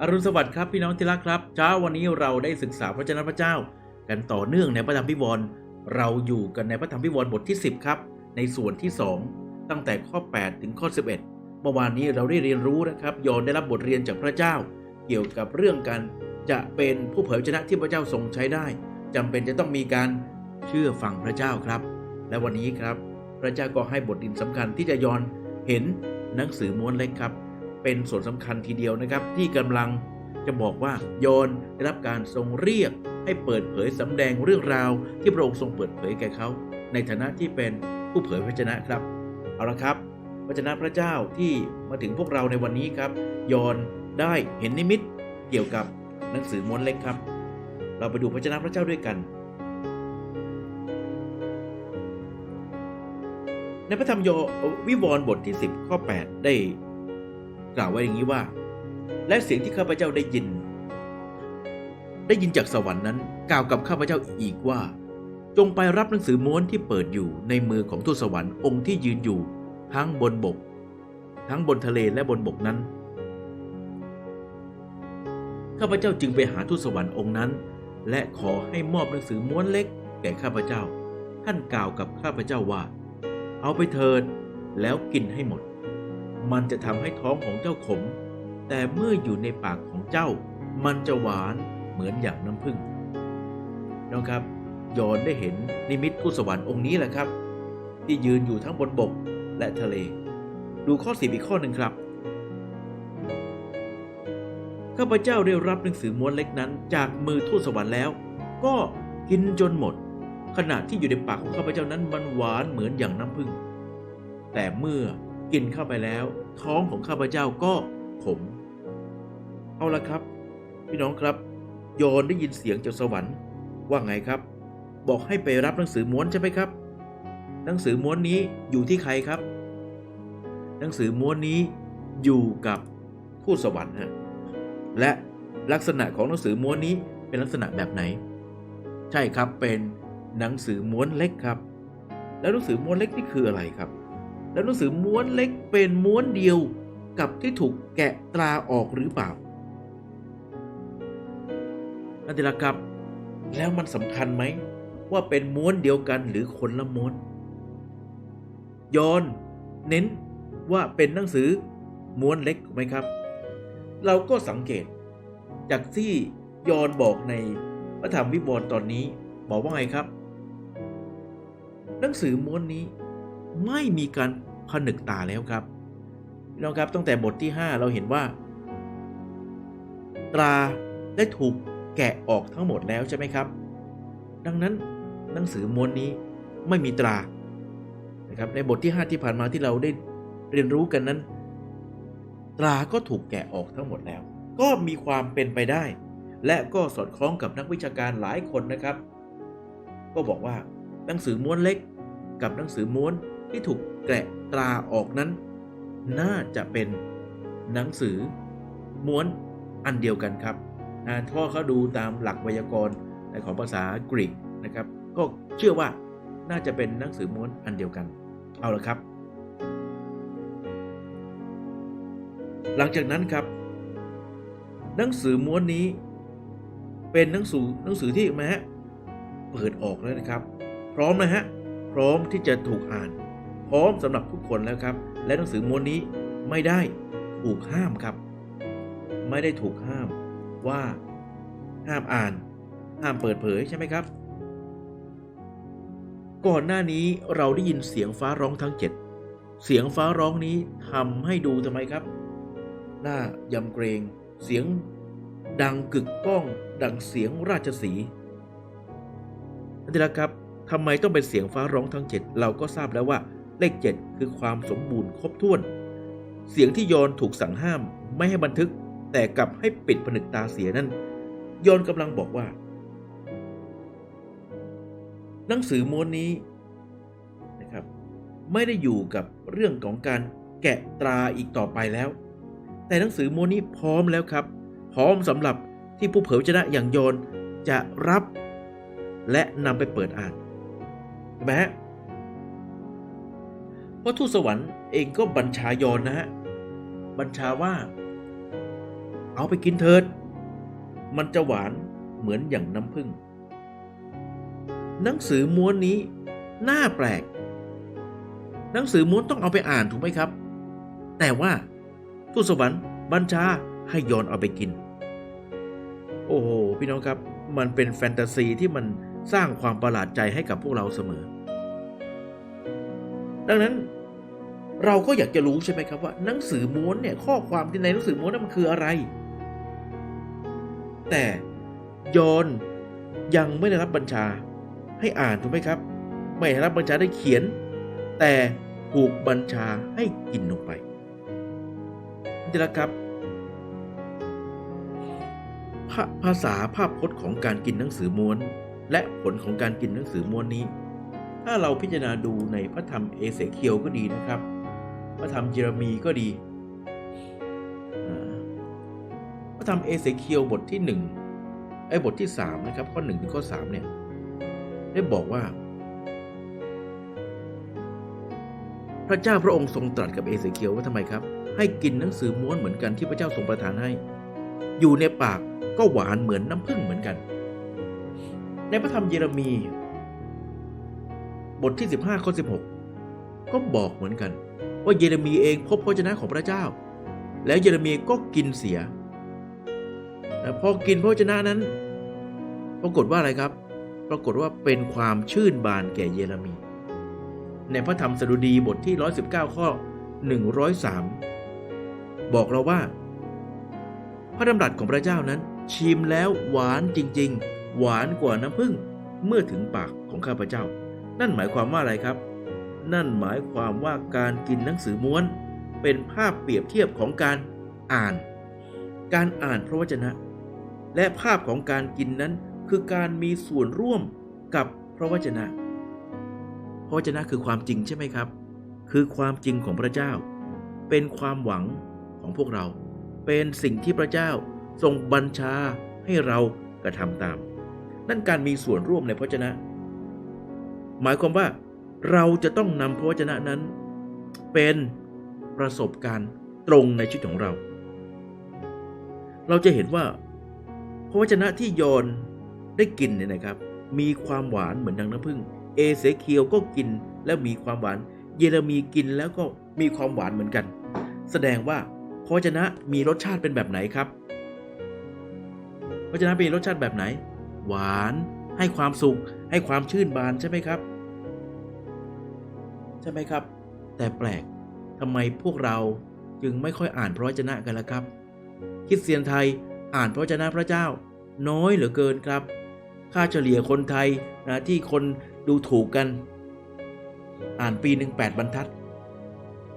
อรุณสวัสดิ์ครับพี่น้องที่รักครับ เช้าวันนี้เราได้ศึกษาพระเจ้าพระเจ้า กันต่อเนื่องในพระธรรมพิวรณ์เราอยู่กันในพระธรรมพิวรณ์บทที่ 10 ครับ ในส่วนที่ 2 ตั้งแต่ข้อ 8 ถึงข้อ 11 เมื่อวานนี้เราได้เรียนรู้นะครับยอนได้รับบทเรียนจากพระเจ้า เกี่ยวกับเรื่องการจะเป็นผู้เผยพระชนะที่พระเจ้าทรงใช้ได้จำเป็นจะต้องมีการเชื่อฟังพระเจ้าครับ และวันนี้ครับ พระเจ้าก็ให้บทเรียนสำคัญที่จะยอนเห็นหนังสือม้วนเล็กครับ เป็นส่วนสำคัญทีเดียวนะครับ ที่กำลังจะบอกว่าโยนได้รับการทรงเรียก ให้เปิดเผยสำแดงเรื่องราวที่พระองค์ทรงเปิดเผยแก่เขา ในฐานะที่เป็นผู้เผยพระชนะครับ เอาละครับพระชนะพระเจ้าที่มาถึงพวกเราในวันนี้ครับยอนได้เห็นนิมิตเกี่ยวกับหนังสือม้วนเล็กครับ เราไปดูพระชนะพระเจ้าด้วยกัน ในพระธรรมโยวิวรณ์บทที่ 10 ข้อ 8 ได้ กล่าวไว้อย่างนี้ว่า และเสียงที่ข้าพเจ้าได้ยิน ได้ยินจากสวรรค์นั้น กล่าวกับข้าพเจ้าอีกว่า จงไปรับหนังสือม้วนที่เปิดอยู่ในมือของทูตสวรรค์องค์ที่ยืนอยู่ทั้งบนบก ทั้งบนทะเลและบนบกนั้นข้าพเจ้าจึงไปหาทูตสวรรค์องค์นั้น และขอให้มอบหนังสือม้วนเล็กแก่ข้าพเจ้า ท่านกล่าวกับข้าพเจ้าว่า เอาไปเถิดแล้วกินให้หมด มันจะทำให้ท้องของเจ้าขม แต่เมื่ออยู่ในปากของเจ้า มันจะหวานเหมือนอย่างน้ำผึ้งน้องครับยอนได้เห็นนิมิตทูตสวรรค์องค์นี้แหละครับ ที่ยืนอยู่ทั้งบนบกและทะเล ดูข้อสิบอีกข้อหนึ่งครับข้าพเจ้าได้รับหนังสือม้วนเล็กนั้นจากมือทูตสวรรค์แล้ว ก็กินจนหมด ขณะที่อยู่ในปากของข้าพเจ้านั้นมันหวานเหมือนอย่างน้ำผึ้งแต่เมื่อ กินเข้าไปแล้ว ท้องของข้าพเจ้าก็ขม เอาละครับ พี่น้องครับ โยนได้ยินเสียงจากสวรรค์ว่าไงครับ บอกให้ไปรับหนังสือม้วนใช่ไหมครับ หนังสือม้วนนี้อยู่ที่ใครครับ หนังสือม้วนนี้อยู่กับทูตสวรรค์ฮะและลักษณะของหนังสือม้วนนี้เป็นลักษณะแบบไหน ใช่ครับเป็นหนังสือม้วนเล็กครับ แล้วหนังสือม้วนเล็กนี่คืออะไรครับ แล้วหนังสือม้วนเล็กเป็นม้วนเดียวกับที่ถูกแกะตราออกหรือเปล่านั่นทีละครับ แล้วมันสำคัญไหม ว่าเป็นม้วนเดียวกันหรือคนละม้วนยอนเน้นว่าเป็นหนังสือม้วนเล็กไหมครับ เราก็สังเกต จากที่ยอนบอกในพระธรรมวิบวรตอนนี้ บอกว่าไงครับ หนังสือม้วนนี้ ไม่มีการผนึกตาแล้วครับพี่น้องครับตั้งแต่บทที่ 5 เราเห็นว่า ตราได้ถูกแกะออกทั้งหมดแล้วใช่ไหมครับ ดังนั้นหนังสือม้วนนี้ไม่มีตรานะครับในบทที่ 5 ที่ผ่านมาที่เราได้เรียนรู้กันนั้น ตราก็ถูกแกะออกทั้งหมดแล้ว ก็มีความเป็นไปได้ และก็สอดคล้องกับนักวิชาการหลายคนนะครับ ก็บอกว่าหนังสือม้วนเล็กกับหนังสือม้วน ที่ถูกแกะตราออกนั้น น่าจะเป็นหนังสือ ม้วนอันเดียวกันครับอ่าถ้าเขาดูตามหลักไวยากรณ์ของภาษากรีกนะครับ ก็เชื่อว่าน่าจะเป็นหนังสือม้วนอันเดียวกัน เอาละครับ หลังจากนั้นครับ หนังสือม้วนนี้ เป็นหนังสือหนังสือที่มาฮะเปิดออกแล้วนะครับ พร้อมนะฮะ พร้อมที่จะถูกอ่าน พร้อมสำหรับทุกคนแล้วครับ และหนังสือม้วนนี้ไม่ได้ถูกห้ามครับ ไม่ได้ถูกห้ามว่าห้ามอ่าน ห้ามเปิดเผยใช่ไหมครับ ก่อนหน้านี้เราได้ยินเสียงฟ้าร้องทั้งเจ็ดเสียงฟ้าร้องนี้ทำให้ดูทำไมครับ หน้ายำเกรงเสียงดังกึกก้อง ดังเสียงราชสีนั่นแหละครับทำไมต้องเป็นเสียงฟ้าร้องทั้งเจ็ดเราก็ทราบแล้วว่า เลขเจ็ดคือความสมบูรณ์ครบถ้วน เสียงที่ยอนถูกสั่งห้ามไม่ให้บันทึกแต่กลับให้ปิดผนึกตาเสียนั่นยอนกำลังบอกว่า หนังสือม้วนนี้นะครับ ไม่ได้อยู่กับเรื่องของการแกะตราอีกต่อไปแล้ว แต่หนังสือม้วนนี้พร้อมแล้วครับ พร้อมสำหรับที่ผู้เผยพระชนะอย่างโยนจะรับ และนำไปเปิดอ่านเห็นไหมฮะ พราะทูตสวรรค์เองก็บัญชายอนนะฮะ บัญชาว่า เอาไปกินเถิด มันจะหวานเหมือนอย่างน้ำผึ้งหนังสือม้วนนี้น่าแปลก หนังสือม้วนต้องเอาไปอ่านถูกไหมครับ แต่ว่าทูตสวรรค์บัญชาให้โยนเอาไปกิน โอ้โหพี่น้องครับ มันเป็นแฟนตาซีที่มันสร้างความประหลาดใจให้กับพวกเราเสมอ ดังนั้นเราก็อยากจะรู้ใช่ไหมครับว่า หนังสือม้วนเนี่ยข้อความที่ในหนังสือม้วนนั้นมันคืออะไร แต่ยอนยังไม่ได้รับบัญชาให้อ่านถูกไหมครับ ไม่ได้รับบัญชาได้เขียน แต่ถูกบัญชาให้กินลงไปนี่แหละครับภาภาษาภาพพจน์ของการกินหนังสือม้วน และผลของการกินหนังสือม้วนนี้ ถ้าเราพิจารณาดูในพระธรรมเอเสเคียวก็ดีนะครับ พระธรรมเยเรมีก็ดี พระธรรมเอเสเคียวบทที่หนึ่งไอ้บทที่สามนะครับ ข้อหนึ่งถึงข้อสามเนี่ยได้บอกว่า พระเจ้าพระองค์ทรงตรัสกับเอเสเคียวว่าทำไมครับ ให้กินหนังสือม้วนเหมือนกันที่พระเจ้าทรงประทานให้ อยู่ในปากก็หวานเหมือนน้ำผึ้งเหมือนกัน ในพระธรรมเยเรมี บทที่ 15ข้อ16 ก็บอกเหมือนกัน ว่าเยเรมีเองพบพระชนะของพระเจ้า แล้วเยเรมีก็กินเสียพอกินพระชนะนั้น ปรากฏว่าอะไรครับ ปรากฏว่าเป็นความชื่นบานแก่เยเรมี ในพระธรรมสดุดีบทที่ 119 ข้อ 103 บอกเราว่า พระดำรัสของพระเจ้านั้นชิมแล้วหวานจริง ๆ หวานกว่าน้ำผึ้งเมื่อถึงปากของข้าพเจ้า นั่นหมายความว่าอะไรครับ นั่นหมายความว่าการกินหนังสือม้วน เป็นภาพเปรียบเทียบของการอ่าน การอ่านพระวจนะ และภาพของการกินนั้นคือการมีส่วนร่วมกับพระวจนะ พระวจนะคือความจริงใช่ไหมครับ คือความจริงของพระเจ้า เป็นความหวังของพวกเรา เป็นสิ่งที่พระเจ้าทรงบัญชาให้เรากระทำตาม นั่นการมีส่วนร่วมในพระวจนะ หมายความว่าเราจะต้องนำพระวจนะนั้น เป็นประสบการณ์ตรงในชีวิตของเรา เราจะเห็นว่าพระวจนะที่โยนได้กินเนี่ยนะครับ มีความหวานเหมือนดังน้ำผึ้งเอเสเคียวก็กินแล้วมีความหวาน เยเรมีกินแล้วก็มีความหวานเหมือนกัน แสดงว่าพระวจนะมีรสชาติเป็นแบบไหนครับพระวจนะมีรสชาติแบบไหน หวานให้ความสุข ให้ความชื่นบานใช่ไหมครับ ใช่ไหมครับ แต่แปลกทำไมพวกเราจึงไม่ค่อยอ่านพระวจนะกันล่ะครับคริสเตียนไทยอ่านพระวจนะพระเจ้า น้อยเหลือเกินครับ ค่าเฉลี่ยคนไทยนะที่คนดูถูกกัน อ่านปีหนึ่งแปดบรรทัด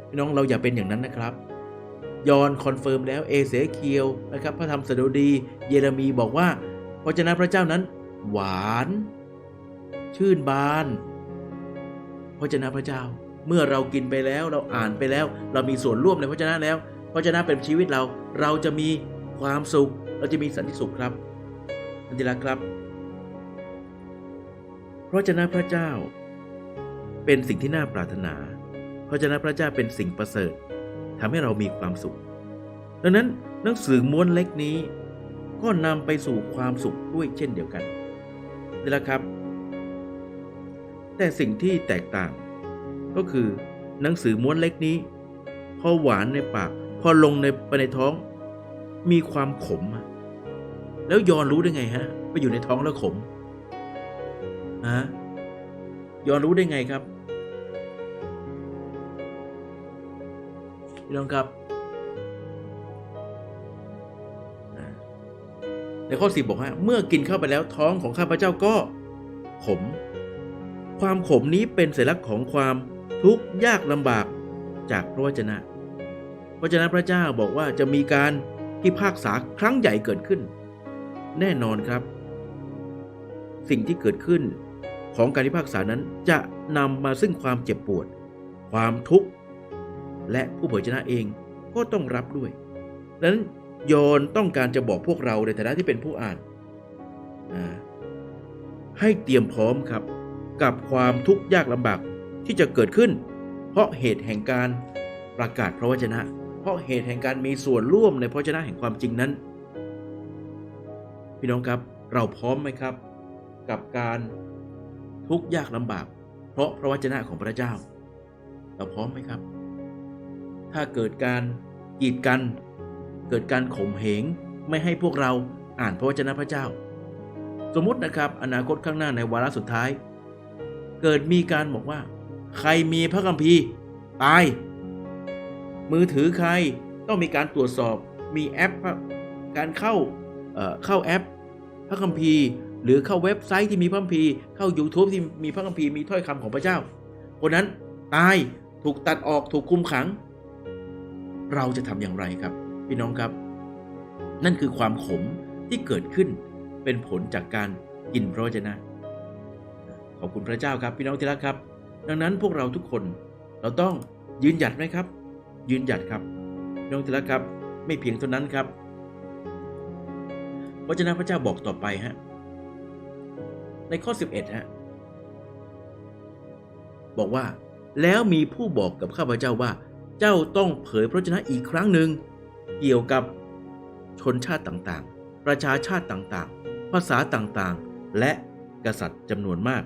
พี่น้องเราอย่าเป็นอย่างนั้นนะครับยอนคอนเฟิร์มแล้วเอเสเคียวนะครับพระธรรมสดุดีเยเรมีบอกว่าพระวจนะพระเจ้านั้น หวาน ชื่นบาน พระวจนะพระเจ้า เมื่อเรากินไปแล้วเราอ่านไปแล้ว เรามีส่วนร่วมในพระวจนะแล้วพระวจนะเป็นชีวิตเรา เราจะมีความสุข เราจะมีสันติสุขครับอันที่รักครับ พระวจนะพระเจ้า เป็นสิ่งที่น่าปรารถนา พระวจนะพระเจ้าเป็นสิ่งประเสริฐทำให้เรามีความสุข ดังนั้นหนังสือม้วนเล็กนี้ ก็นำไปสู่ความสุขด้วยเช่นเดียวกันนี่แหละครับ แต่สิ่งที่แตกต่าง ก็คือหนังสือม้วนเล็กนี้ พอหวานในปาก พอลงในไปในท้อง มีความขม แล้วยอนรู้ได้ไงฮะไปอยู่ในท้องแล้วขมฮะยอนรู้ได้ไงครับพี่น้องครับในข้อสิบบอกว่าเมื่อกินเข้าไปแล้วท้องของข้าพเจ้าก็ขม ความขมนี้เป็นสัญลักษณ์ของความทุกข์ยากลำบากจากพระวจนะพระวจนะพระเจ้าบอกว่าจะมีการพิพากษาครั้งใหญ่เกิดขึ้น แน่นอนครับ สิ่งที่เกิดขึ้นของการพิพากษานั้นจะนำมาซึ่งความเจ็บปวด ความทุกข์ และผู้เผยชนะเองก็ต้องรับด้วยดังนั้นโยนต้องการจะบอกพวกเราในฐานะที่เป็นผู้อ่าน ให้เตรียมพร้อมครับ กับความทุกข์ยากลำบากที่จะเกิดขึ้น เพราะเหตุแห่งการประกาศพระวจนะ เพราะเหตุแห่งการมีส่วนร่วมในพระวจนะแห่งความจริงนั้น พี่น้องครับเราพร้อมไหมครับ กับการทุกข์ยากลำบาก เพราะพระวจนะของพระเจ้า เราพร้อมไหมครับ ถ้าเกิดการกีดกัน เกิดการข่มเหงไม่ให้พวกเราอ่านพระวจนะพระเจ้า สมมตินะครับ อนาคตข้างหน้าในวาระสุดท้าย เกิดมีการบอกว่า ใครมีพระคัมภีร์ตาย มือถือใครต้องมีการตรวจสอบมีแอป การเข้าเข้าแอป พระคัมภีร์ หรือเข้าเว็บไซต์ที่มีพระคัมภีร์เข้า YouTube ที่มีพระคัมภีร์มีถ้อยคำของพระเจ้า คนนั้นตายถูกตัดออกถูกคุมขัง เราจะทำอย่างไรครับ พี่น้องครับ นั่นคือความขมที่เกิดขึ้นเป็นผลจากการกินพระวจนะ ขอบคุณพระเจ้าครับพี่น้องที่รักครับ ดังนั้นพวกเราทุกคนเราต้องยืนหยัดไหมครับ ยืนหยัดครับพี่น้องที่รักครับ ไม่เพียงเท่านั้นครับพระเจ้าพระเจ้าบอกต่อไปฮะในข้อ 11ฮะบอกว่าแล้วมีผู้บอกกับข้าพเจ้าว่า เจ้าต้องเผยพระวจนะอีกครั้งหนึ่งเกี่ยวกับชนชาติต่างๆ ประชาชาติต่างๆ ภาษาต่างๆ และกษัตริย์จำนวนมาก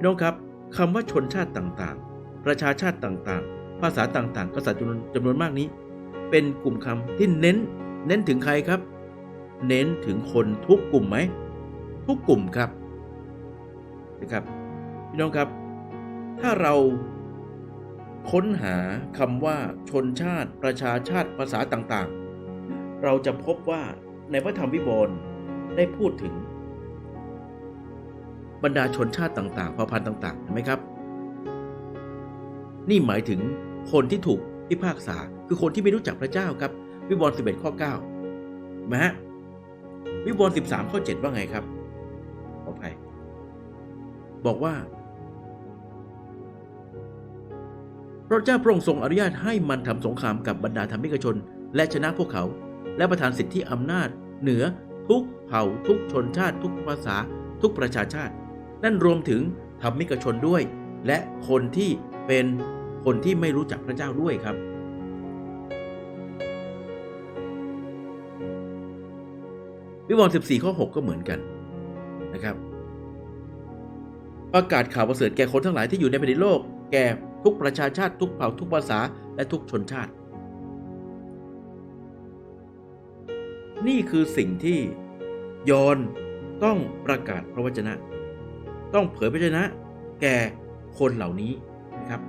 พี่น้องครับคำว่าชนชาติต่างๆ ประชาชาติต่างๆ ภาษาต่างๆ กษัตริย์จำนวนมากนี้ เป็นกลุ่มคำที่เน้น เน้นถึงใครครับ เน้นถึงคนทุกกลุ่มไหม ทุกกลุ่มครับนะครับ พี่น้องครับ ถ้าเราค้นหาคำว่าชนชาติ ประชาชาติภาษาต่างๆ เราจะพบว่าในพระธรรมวิวรณ์ได้พูดถึง บรรดาชนชาติต่างๆเผ่าพันธุ์ต่างๆเห็นไหมครับ นี่หมายถึงคนที่ถูกพิพากษาคือคนที่ไม่รู้จักพระเจ้าครับ วิวรณ์11ข้อ9เห็นไหมฮะวิวรณ์13ข้อ7ว่าไงครับขออภัยบอกว่าพระเจ้าพระองค์ทรงอนุญาตให้มันทำสงครามกับบรรดาธรรมิกชน และชนะพวกเขา และประทานสิทธิอำนาจ เหนือทุกเผ่าทุกชนชาติ ทุกภาษา ทุกประชาชาติ นั่นรวมถึงธรรมิกชนด้วย และคนที่เป็นคนที่ไม่รู้จักพระเจ้าด้วยครับ วิวรณ์14 ข้อ 6 ก็เหมือนกันนะครับ ประกาศข่าวประเสริฐแก่คนทั้งหลายที่อยู่ในแผ่นดินโลก แก่ทุกประชาชาติทุกเผ่าทุกภาษาและทุกชนชาติ นี่คือสิ่งที่ยอนต้องประกาศพระวจนะ ต้องเผยพระวจนะ แก่คนเหล่านี้นะครับ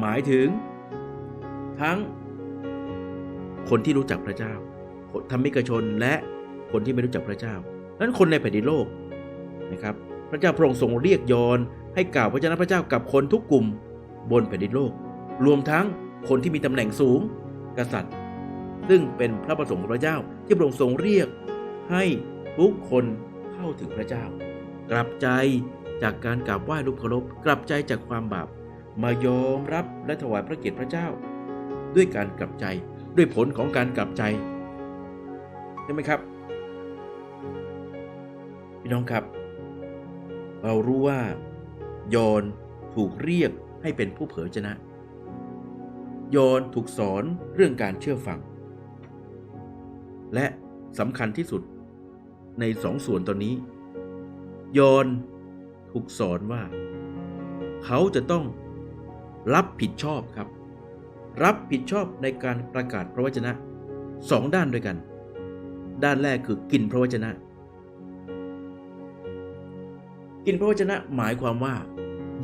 หมายถึงทั้งคนที่รู้จักพระเจ้าธรรมิกชนและคนที่ไม่รู้จักพระเจ้านั้นคนในแผ่นดินโลกนะครับ พระเจ้าพระองค์ทรงเรียกยอนให้กล่าวพระเจ้าพระเจ้ากับคนทุกกลุ่มบนแผ่นดินโลก รวมทั้งคนที่มีตำแหน่งสูงกษัตริย์ ซึ่งเป็นพระประสงค์ของพระเจ้าที่พระองค์ทรงเรียกให้ทุกคนเข้าถึงพระเจ้า กลับใจ จากการกราบไหว้รูปเคารพกลับใจจากความบาป มายอมรับและถวายพระเกียรติพระเจ้า ด้วยการกลับใจด้วยผลของการกลับใจใช่ไหมครับ พี่น้องครับ เรารู้ว่ายอนถูกเรียกให้เป็นผู้เผยชนะ ยอนถูกสอนเรื่องการเชื่อฟัง และสำคัญที่สุดในสองส่วนตอนนี้ ยอน ถูกสอนว่า เขาจะต้องรับผิดชอบครับ รับผิดชอบในการประกาศพระวจนะสองด้านด้วยกัน ด้านแรกคือกินพระวจนะ กินพระวจนะหมายความว่า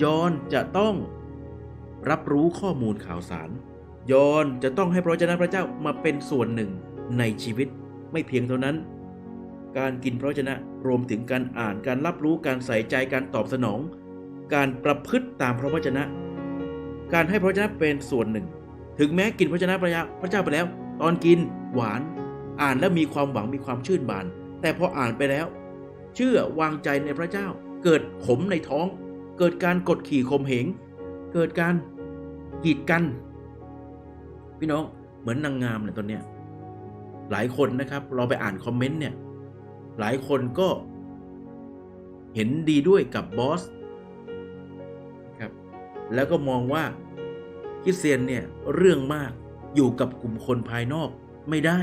ยอนจะต้องรับรู้ข้อมูลข่าวสาร ยอนจะต้องให้พระวจนะพระเจ้ามาเป็นส่วนหนึ่งในชีวิต ไม่เพียงเท่านั้น การกินพระวจนะ รวมถึงการอ่านการรับรู้การใส่ใจการตอบสนอง การประพฤติตามพระวจนะ การให้พระวจนะเป็นส่วนหนึ่ง ถึงแม้กินพระวจนะพระเจ้าไปแล้ว ตอนกินหวาน อ่านแล้วมีความหวังมีความชื่นบาน แต่พออ่านไปแล้ว เชื่อวางใจในพระเจ้า เกิดขมในท้อง เกิดการกดขี่ข่มเหง เกิดการกีดกัน พี่น้องเหมือนนางงามเนี่ยตอนเนี้ยหลายคนนะครับ เราไปอ่านคอมเมนต์เนี่ย หลายคนก็เห็นดีด้วยกับบอสครับแล้วก็มองว่าคริสเตียนเนี่ยเรื่องมากอยู่กับกลุ่มคนภายนอกไม่ได้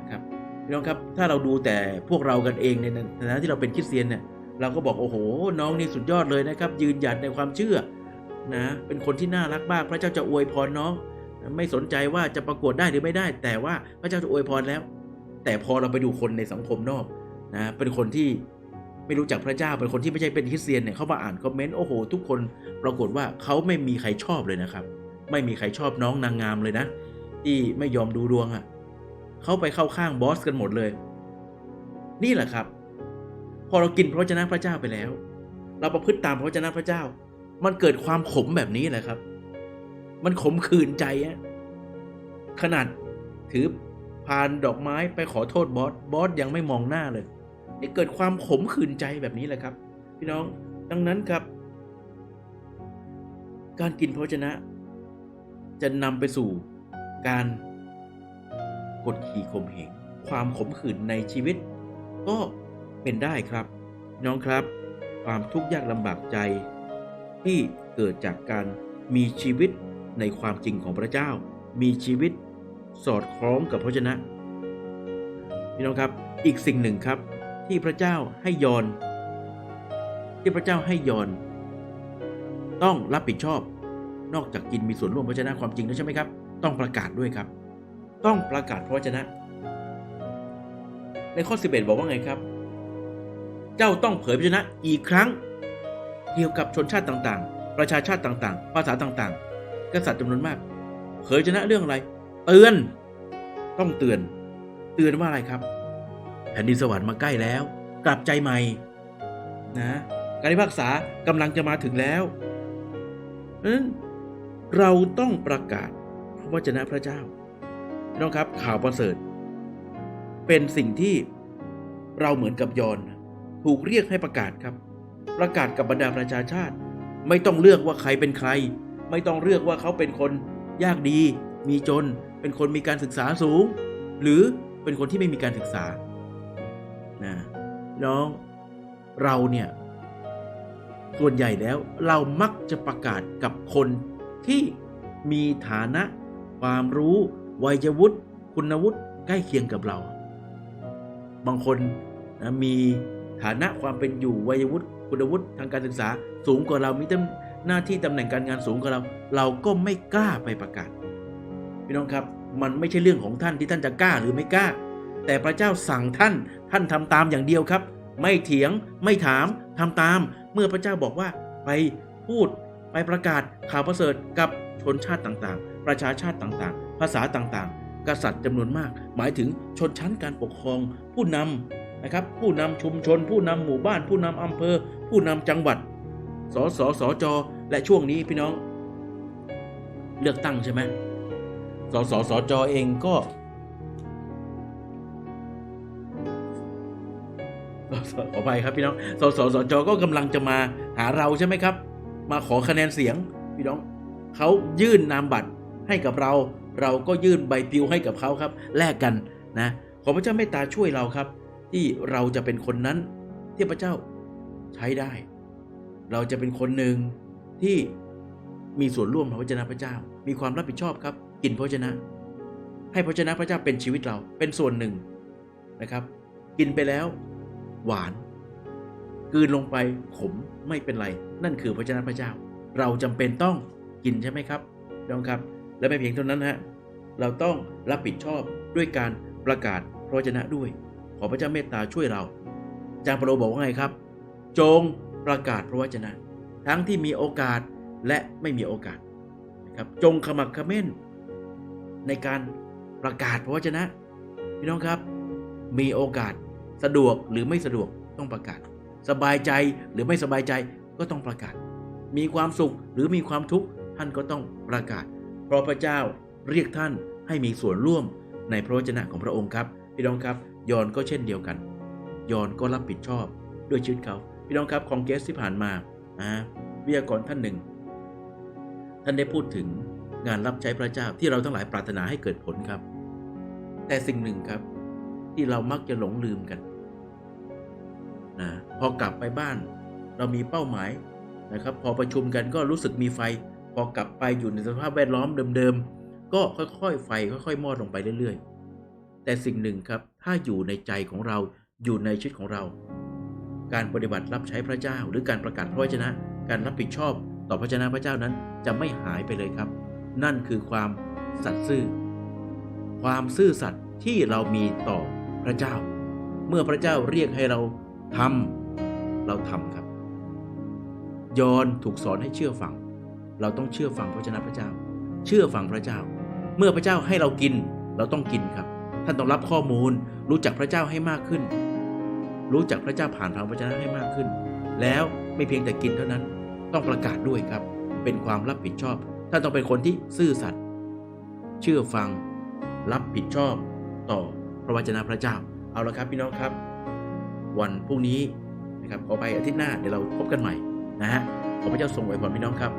นะครับพี่น้องครับถ้าเราดูแต่พวกเรากันเองในฐานะที่เราเป็นคริสเตียนเนี่ยเราก็บอกโอ้โห น้องนี่สุดยอดเลยนะครับ ยืนหยัดในความเชื่อนะเป็นคนที่น่ารักมากพระเจ้าจะอวยพรน้อง ไม่สนใจว่าจะประกวดได้หรือไม่ได้ แต่ว่าพระเจ้าจะอวยพรแล้ว แต่พอเราไปดูคนในสังคมนอกนะเป็นคนที่ไม่รู้จักพระเจ้าเป็นคนที่ไม่ใช่เป็นคริสเตียนเนี่ยเขามาอ่านคอมเมนต์โอ้โห ทุกคนปรากฏว่าเขาไม่มีใครชอบเลยนะครับ ไม่มีใครชอบน้องนางงามเลยนะ ที่ไม่ยอมดูดวงอะ่ะเขาไปเข้าข้างบอสกันหมดเลย นี่แหละครับ พอเรากินพระวจนะพระเจ้าไปแล้ว เราประพฤติตามพระวจนะพระเจ้า มันเกิดความขมแบบนี้แหละครับ มันขมขื่นใจอะขนาดถือ พานดอกไม้ไปขอโทษบอส บอสยังไม่มองหน้าเลย นี่เกิดความขมขื่นใจแบบนี้แหละครับ พี่น้อง ดังนั้นครับ การกินพระวจนะ จะนำไปสู่การกดขี่ข่มเหง ความขมขื่นในชีวิต ก็เป็นได้ครับ น้องครับ ความทุกข์ยากลำบากใจ ที่เกิดจากการมีชีวิตในความจริงของพระเจ้า มีชีวิต สอดคล้องกับพระชนะพี่น้องครับอีกสิ่งหนึ่งครับที่พระเจ้าให้ยอน ที่พระเจ้าให้ยอน ต้องรับผิดชอบ นอกจากกินมีส่วนร่วมพระชนะความจริงแล้วใช่ไหมครับ ต้องประกาศด้วยครับ ต้องประกาศพระวจนะ ในข้อ 11 บอกว่าไงครับ เจ้าต้องเผยพระวจนะอีกครั้งเกี่ยวกับชนชาติต่างๆ ประชาชาติต่างๆ ภาษาต่างๆ กษัตริย์จำนวนมาก เผยพระวจนะเรื่องอะไร เตือน ต้องเตือน เตือนว่าอะไรครับ แผ่นดินสวรรค์มาใกล้แล้ว กลับใจใหม่ นะ การพิพากษากำลังจะมาถึงแล้วเพราะฉะนั้นเราต้องประกาศพระวจนะพระเจ้าพี่น้องครับ ข่าวประเสริฐ เป็นสิ่งที่เราเหมือนกับยอนถูกเรียกให้ประกาศครับ ประกาศกับบรรดาประชาชาติ ไม่ต้องเลือกว่าใครเป็นใคร ไม่ต้องเลือกว่าเขาเป็นคนยากดี มีจน เป็นคนมีการศึกษาสูง หรือเป็นคนที่ไม่มีการศึกษา นะน้องเราเนี่ย ส่วนใหญ่แล้วเรามักจะประกาศกับคนที่มีฐานะ ความรู้ วัยวุฒิ คุณวุฒิใกล้เคียงกับเรา บางคนนะมีฐานะความเป็นอยู่วัยวุฒิคุณวุฒิทางการศึกษาสูงกว่าเรามีตำหน้าที่ตำแหน่งการงานสูงกว่าเรา เราก็ไม่กล้าไปประกาศ พี่น้องครับ มันไม่ใช่เรื่องของท่านที่ท่านจะกล้าหรือไม่กล้า แต่พระเจ้าสั่งท่านท่านทำตามอย่างเดียวครับ ไม่เถียงไม่ถามทำตาม เมื่อพระเจ้าบอกว่าไปพูดไปประกาศข่าวประเสริฐกับชนชาติต่างๆ ประชาชาติต่างๆ ภาษาต่างๆ กษัตริย์จำนวนมาก หมายถึงชนชั้นการปกครอง ผู้นำนะครับ ผู้นำชุมชน ผู้นำหมู่บ้าน ผู้นำอำเภอ ผู้นำจังหวัด สสสจ และช่วงนี้พี่น้อง เลือกตั้งใช่ไหม สสสจเองก็ขออภัยครับพี่น้อง สสสจก็กำลังจะมาหาเราใช่ไหมครับ มาขอคะแนนเสียง พี่น้องเขายื่นนามบัตรให้กับเรา เราก็ยื่นใบปลิวให้กับเขาครับ แลกกันนะ ขอพระเจ้าเมตตาช่วยเราครับ ที่เราจะเป็นคนนั้นที่พระเจ้าใช้ได้ เราจะเป็นคนหนึ่งที่มีส่วนร่วมในพระเจ้าพระเจ้า มีความรับผิดชอบครับ กินพระเจ้าให้พระเจ้าพระเจ้าเป็นชีวิตเราเป็นส่วนหนึ่งนะครับ กินไปแล้ว หวานกืนลงไปขมไม่เป็นไร นั่นคือพระเจ้าพระเจ้า เราจำเป็นต้องกินใช่ไหมครับน้องครับ และไม่เพียงเท่านั้นฮะเราต้องรับผิดชอบด้วยการประกาศพระวจนะด้วย ขอพระเจ้าเมตตาช่วยเราอาจารย์เปโลบอกว่าไงครับ จงประกาศพระวจนะ ทั้งที่มีโอกาสและไม่มีโอกาสนะครับจงขมักขม้น ในการประกาศพระวจนะ พี่น้องครับ มีโอกาสสะดวกหรือไม่สะดวกต้องประกาศ สบายใจหรือไม่สบายใจก็ต้องประกาศ มีความสุขหรือมีความทุกข์ท่านก็ต้องประกาศ เพราะพระเจ้าเรียกท่านให้มีส่วนร่วมในพระวจนะของพระองค์ครับ พี่น้องครับ ยอนก็เช่นเดียวกัน ยอนก็รับผิดชอบด้วยชีวิตเขา พี่น้องครับคองเกสที่ผ่านมาวิทยากรท่านหนึ่ง ท่านได้พูดถึง งานรับใช้พระเจ้าที่เราทั้งหลายปรารถนาให้เกิดผลครับ แต่สิ่งหนึ่งครับที่เรามักจะหลงลืมกันนะพอกลับไปบ้าน เรามีเป้าหมายนะครับ พอประชุมกันก็รู้สึกมีไฟ พอกลับไปอยู่ในสภาพแวดล้อมเดิมๆ ก็ค่อยๆ ไฟค่อยๆมอดลงไปเรื่อยๆ แต่สิ่งหนึ่งครับถ้าอยู่ในใจของเราอยู่ในชีวิตของเรา การปฏิบัติรับใช้พระเจ้า หรือการประกาศพระวจนะ การรับผิดชอบต่อพระเจ้าพระเจ้านั้นจะไม่หายไปเลยครับ นั่นคือความสัตย์ซื่อ ความซื่อสัตย์ที่เรามีต่อพระเจ้า เมื่อพระเจ้าเรียกให้เราทำเราทำครับ ยอนถูกสอนให้เชื่อฟัง เราต้องเชื่อฟังพระเจ้าพระเจ้า เชื่อฟังพระเจ้า เมื่อพระเจ้าให้เรากิน เราต้องกินครับ ท่านต้องรับข้อมูล รู้จักพระเจ้าให้มากขึ้น รู้จักพระเจ้าผ่านทางพระเจ้าให้มากขึ้น แล้วไม่เพียงแต่กินเท่านั้น ต้องประกาศด้วยครับ เป็นความรับผิดชอบ ท่านต้องเป็นคนที่ซื่อสัตย์เชื่อฟัง รับผิดชอบต่อพระวจนะพระเจ้า เอาละครับพี่น้องครับ วันพรุ่งนี้นะครับขอไปอาทิตย์หน้าเดี๋ยวเราพบกันใหม่นะฮะขอพระเจ้าทรงไว้พรพี่น้องครับ